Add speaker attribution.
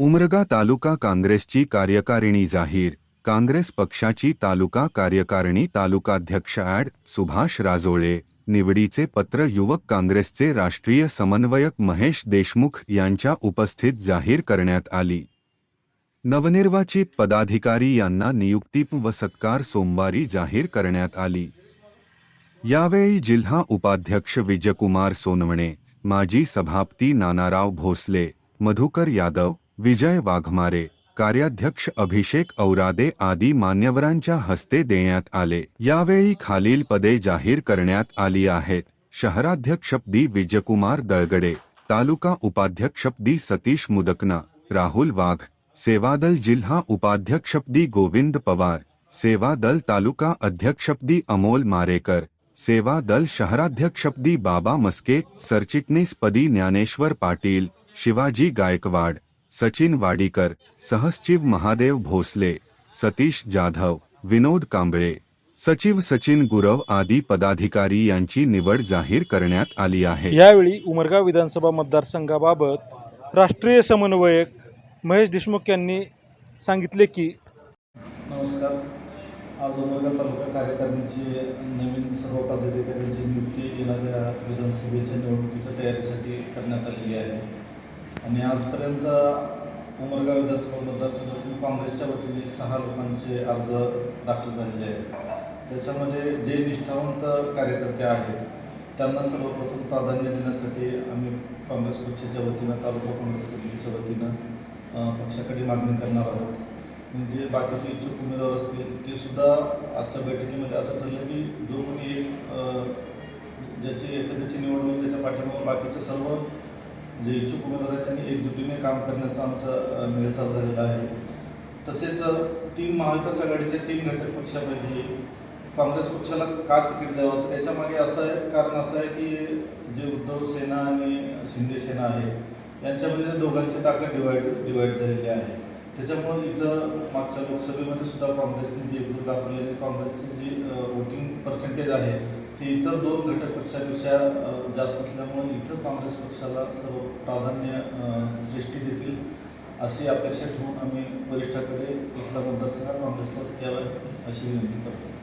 Speaker 1: उमरगा तालुका काँग्रेसची कार्यकारिणी जाहीर. काँग्रेस पक्षाची तालुका कार्यकारिणी तालुकाध्यक्ष ॲड. सुभाष राजोळे. निवडीचे पत्र युवक काँग्रेसचे राष्ट्रीय समन्वयक महेश देशमुख यांच्या उपस्थित जाहीर करण्यात आली. नवनिर्वाचित पदाधिकारी यांना नियुक्ती व सत्कार सोमवारी जाहीर करण्यात आली. यावेळी जिल्हा उपाध्यक्ष विजयकुमार सोनवणे माजी सभापती नानाराव भोसले मधुकर यादव विजय वाघमारे कार्याध्यक्ष अभिषेक औरादे आदी मान्यवरांच्या हस्ते देण्यात आले. यावेळी खालील पदे जाहीर करण्यात आली आहेत. शहराध्यक्षपदी विजयकुमार दळगडे तालुका उपाध्यक्षपदी सतीश मुदकना राहुल वाघ सेवादल जिल्हा उपाध्यक्षपदी गोविंद पवार सेवादल तालुका अध्यक्षपदी अमोल मारेकर सेवा दल शहराध्यक्षपदी बाबा मस्के सरचिटणीसपदी ज्ञानेश्वर पाटील शिवाजी गायकवाड सचिन वाडीकर सहसचिव महादेव भोसले सतीश जाधव विनोद कांबळे सचिव सचिन गुरव आदी पदाधिकारी यांची निवड जाहीर करण्यात आली आहे.
Speaker 2: यावेळी उमरगाव विधानसभा मतदारसंघाबाबत राष्ट्रीय समन्वयक महेश देशमुख यांनी सांगितले की
Speaker 3: नमस्कार. आज उमरगा तालुका कार्यकारिणीची नवीन सर्व पदाधिकाऱ्यांची नियुक्ती येणाऱ्या विधानसभेच्या निवडणुकीच्या तयारीसाठी करण्यात आलेली आहे. आणि आजपर्यंत उमरगाव विधानसभा मतदारसंघातून काँग्रेसच्या वतीने सहा लोकांचे अर्ज दाखल झालेले आहेत. त्याच्यामध्ये जे निष्ठावंत कार्यकर्ते आहेत त्यांना सर्वप्रथम प्राधान्य देण्यासाठी आम्ही काँग्रेस पक्षाच्या वतीनं तालुका काँग्रेस कमिटीच्या वतीनं पक्षाकडे मागणी करणार आहोत. म्हणजे बाकीचे इच्छुक उमेदवार असतील ते सुद्धा आजच्या बैठकीमध्ये असं ठरलं की जो कोणी एक ज्याची एखाद्याची निवडणूक त्याच्या पाठीमागे बाकीचे सर्व जे इच्छुक उमेदवार आहेत त्यांनी एकजुटीने काम करण्याचा आमचा निर्धार झालेला आहे. तसेच तीन महाविकास आघाडीच्या तीन घटक पक्षापैकी काँग्रेस पक्षाला का तिकीट द्यावं? तर याच्यामागे असं आहे कारण असं आहे की जे उद्धव सेना आणि शिंदे सेना आहे यांच्यामध्ये दोघांची ताकद डिवाईड डिवाईड झालेली आहे. त्याच्यामुळे इथं मागच्या लोकसभेमध्ये सुद्धा काँग्रेसने जी एकजूट दाखवली आणि काँग्रेसची जी वोटिंग पर्सेंटेज आहे ती इतर दोन घटक पक्षापेक्षा जास्त असल्यामुळे इथं काँग्रेस पक्षाला सर्व प्राधान्य सृष्टी श्रेष्ठी देतील अशी अपेक्षा ठेवून आम्ही वरिष्ठाकडे इथला मतदारसंघ काँग्रेसला द्यावा अशी विनंती करतो.